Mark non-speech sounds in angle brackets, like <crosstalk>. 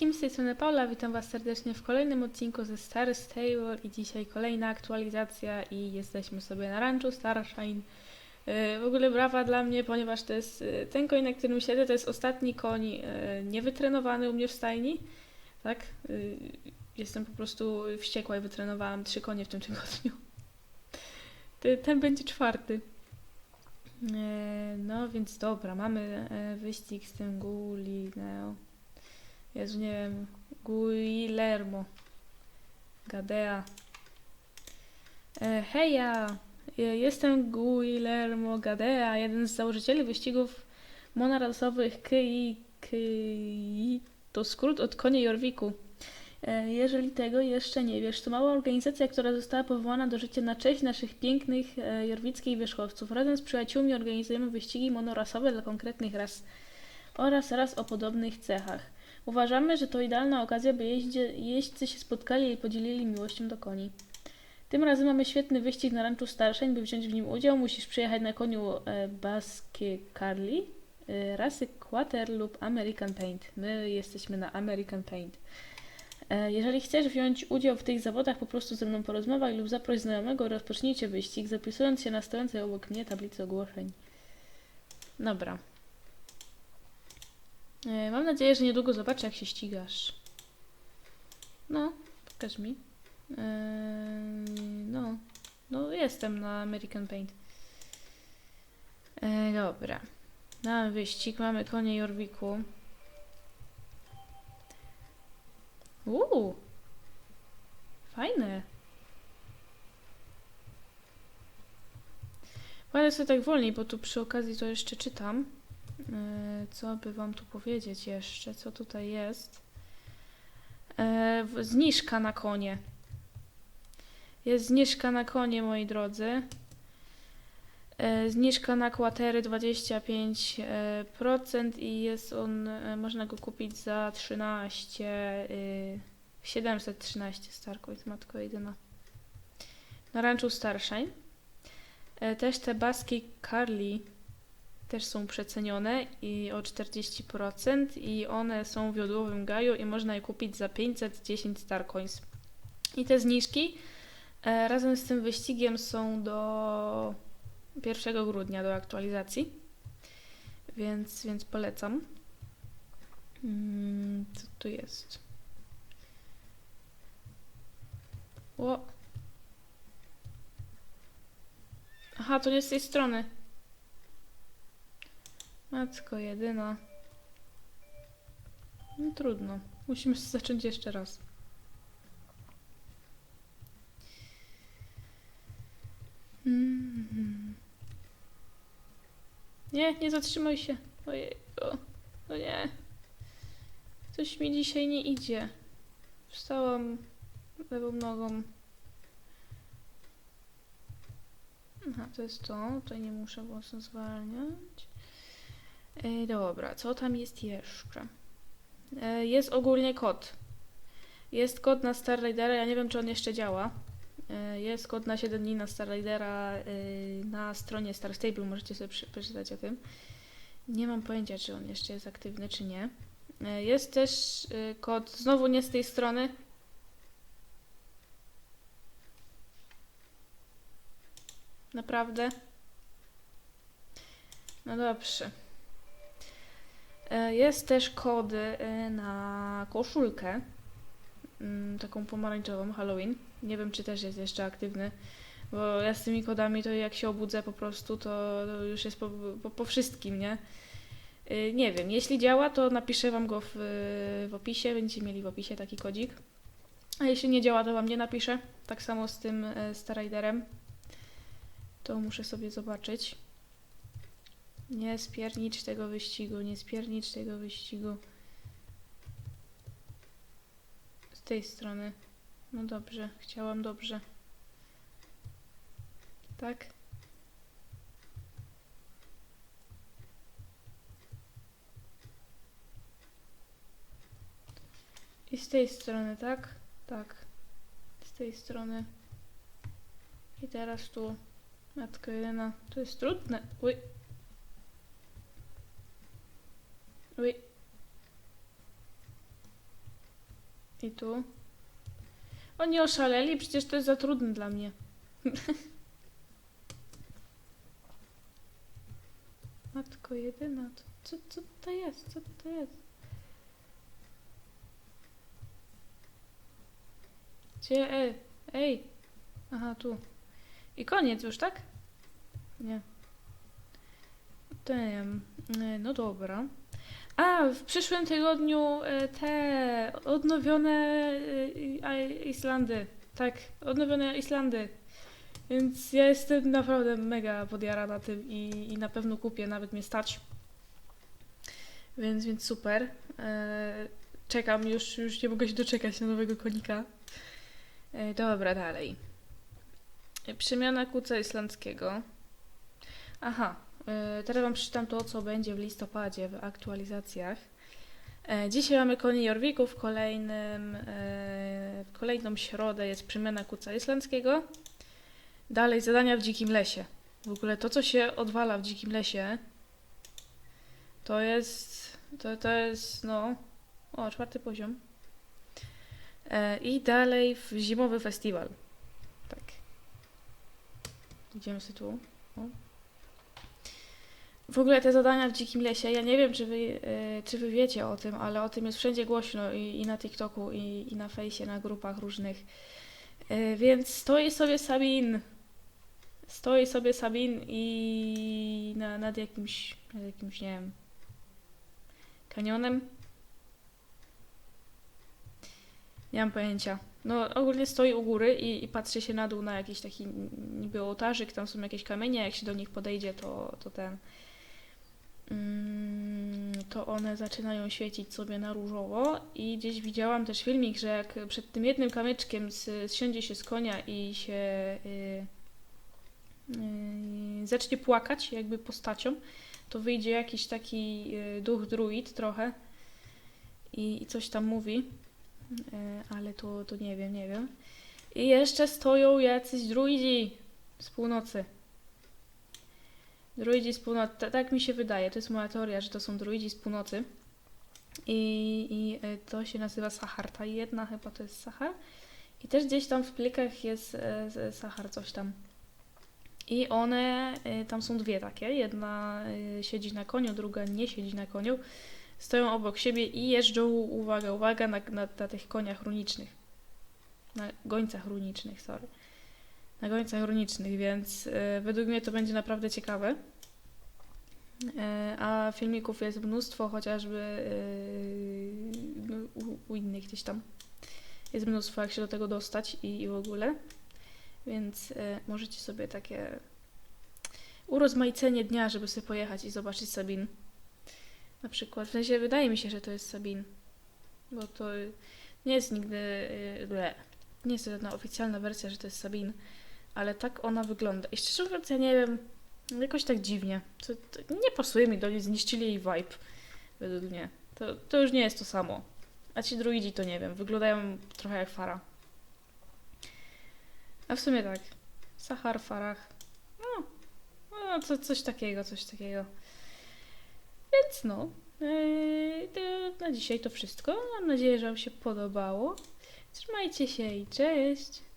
wszystkim, z tej strony Paula, witam Was serdecznie w kolejnym odcinku ze Star Stable i dzisiaj kolejna aktualizacja i jesteśmy sobie na ranczu Starshine. Yy, W ogóle brawa dla mnie, ponieważ to jest yy, ten koń, na którym siedzę, to jest ostatni koń yy, niewytrenowany u mnie w stajni, tak? Jestem po prostu wściekła i wytrenowałam trzy konie w tym tygodniu. Ty- Ten będzie czwarty. No więc dobra, mamy e, wyścig z tym Gulineo. Jezu, nie wiem. Guillermo. Gadea. E, Heja! Jestem Guillermo Gadea, jeden z założycieli wyścigów monarasowych KI. KI to skrót od konia Jorwiku. E, Jeżeli tego jeszcze nie wiesz, to mała organizacja, która została powołana do życia na cześć naszych pięknych e, jorwickich wierzchowców. Razem z przyjaciółmi organizujemy wyścigi monorasowe dla konkretnych ras oraz ras o podobnych cechach. Uważamy, że to idealna okazja, by jeździe, jeźdźcy się spotkali i podzielili miłością do koni. Tym razem mamy świetny wyścig na ranczu Starszeń. By wziąć w nim udział, musisz przyjechać na koniu e, Baskie Carli, e, rasy Quarter lub American Paint. My jesteśmy na American Paint. E, Jeżeli chcesz wziąć udział w tych zawodach, po prostu ze mną porozmawiaj lub zaproś znajomego, rozpocznijcie wyścig, zapisując się na stojącej obok mnie tablicy ogłoszeń. Dobra. E, Mam nadzieję, że niedługo zobaczę, jak się ścigasz. No, pokaż mi. E, No, no jestem na American Paint. E, Dobra. Mamy wyścig, mamy konie Jorwiku. Uuu, fajne. Będę sobie tak wolniej, bo tu przy okazji to jeszcze czytam. Yy, Co by wam tu powiedzieć jeszcze? Co tutaj jest? W- Zniżka na konie. Jest zniżka na konie, moi drodzy. Yy, Zniżka na kłatery 25% i jest on, można go kupić za 13, yy, 713 Starcoin, matko jedyna. Na ranczu Starshine. E, Też te baski Carly też są przecenione i o 40% i one są w jodłowym gaju i można je kupić za 510 Starcoins. I te zniżki e, razem z tym wyścigiem są do 1 grudnia do aktualizacji, więc, więc polecam. Mm, co tu jest? O. Aha, to nie z tej strony. Matko jedyna. No trudno. Musimy zacząć jeszcze raz. Mm. Nie, nie zatrzymaj się. Ojej, o, no nie. Coś mi dzisiaj nie idzie. Wstałam lewą nogą. Aha, to jest to. Tutaj nie muszę mocno zwalniać. E, dobra, co tam jest jeszcze? E, jest ogólnie kod. Jest kod na Starridera, ja nie wiem, czy on jeszcze działa. E, jest kod na 7 dni na Starridera e, na stronie Star Stable, możecie sobie przeczytać o tym. Nie mam pojęcia, czy on jeszcze jest aktywny, czy nie. Jest też kod, znowu nie z tej strony, Naprawdę? No dobrze. E, Jest też kod e, na koszulkę. mm, Taką pomarańczową Halloween. Nie wiem, czy też jest jeszcze aktywny. Bo ja z tymi kodami to jak się obudzę po prostu, to, już jest po, po, po wszystkim, nie? E, Nie wiem, jeśli działa, to napiszę wam go w, w opisie. Będziecie mieli w opisie taki kodzik. A jeśli nie działa, to wam nie napiszę. Tak samo z tym e, Starriderem. To muszę sobie zobaczyć. Nie spiernicz tego wyścigu, nie spiernicz tego wyścigu. Z tej strony. No dobrze, chciałam dobrze. Tak? I z tej strony, tak? Tak. Z tej strony. I teraz tu. Matko jedyna, to jest trudne. Uj. Uj. I tu. Oni oszaleli, przecież to jest za trudne dla mnie. <laughs> Matko jedyna, co, co to jest? Co to jest? Gdzie? Ej, ej. Aha, tu. I koniec już, tak? Nie. Tem. e, No dobra. A, w przyszłym tygodniu e, te odnowione e, Islandy. Tak, odnowione Islandy. Więc ja jestem naprawdę mega podjarana tym i, i na pewno kupię, nawet mnie stać. Więc, więc super. E, czekam, już, już nie mogę się doczekać na nowego konika. Dobra, dalej. Przemiana kuca islandzkiego. Aha, teraz Wam przeczytam to, co będzie w listopadzie w aktualizacjach. E, Dzisiaj mamy koni Jorwików, kolejnym, e, w kolejną środę jest przemiana kuca islandzkiego. Dalej zadania w dzikim lesie. W ogóle to, co się odwala w dzikim lesie, to jest, to, to jest, no, o, czwarty poziom. E, I dalej w zimowy festiwal. Tak. Idziemy sobie tu. O. W ogóle te zadania w dzikim lesie, ja nie wiem, czy wy, e, czy wy wiecie o tym, ale o tym jest wszędzie głośno i, i na TikToku, i, i na fejsie, na grupach różnych. E, Więc stoi sobie Sabin. Stoi sobie Sabin i na, nad jakimś, nad jakimś, nie wiem, kanionem. Nie mam pojęcia. No, ogólnie stoi u góry i, i patrzy się na dół na jakiś taki niby ołtarzyk, tam są jakieś kamienie, jak się do nich podejdzie, to, to ten... Mm, to one zaczynają świecić sobie na różowo i gdzieś widziałam też filmik, że jak przed tym jednym kamyczkiem z, zsiądzie się z konia i się y, y, zacznie płakać jakby postacią, to wyjdzie jakiś taki y, duch druid trochę i, i coś tam mówi, y, ale to, to nie wiem, nie wiem. I jeszcze stoją jacyś druidzi z północy. Druidzi z północy, ta- tak mi się wydaje, to jest moja teoria, że to są druidzi z północy. I, i y, to się nazywa Sahar. Ta jedna chyba to jest Sahar. I też gdzieś tam w plikach jest e, z- Sahar, coś tam. I one, y, tam są dwie takie. Jedna y, siedzi na koniu, druga nie siedzi na koniu. Stoją obok siebie i jeżdżą, uwaga, uwaga, na, na, na tych koniach runicznych. Na gońcach runicznych, sorry. Na gońcach runicznych, więc y, według mnie to będzie naprawdę ciekawe. E, A filmików jest mnóstwo, chociażby y, no, u, innych gdzieś tam. Jest mnóstwo, jak się do tego dostać i, i w ogóle. Więc e, możecie sobie takie urozmaicenie dnia, żeby sobie pojechać i zobaczyć Sabin. Na przykład. W sensie wydaje mi się, że to jest Sabin. Bo to nie jest nigdy. e. Nie jest to żadna oficjalna wersja, że to jest Sabin. Ale tak ona wygląda. I szczerze mówiąc, ja nie wiem. Jakoś tak dziwnie. To, to nie pasuje mi do niej, zniszczyli jej vibe. Według mnie. To, to już nie jest to samo. A ci druidzi to nie wiem. Wyglądają trochę jak Fara. A w sumie tak. Sahar, Farach. No, no co, coś takiego, coś takiego. Więc no. Yy, na dzisiaj to wszystko. Mam nadzieję, że Wam się podobało. Trzymajcie się i cześć!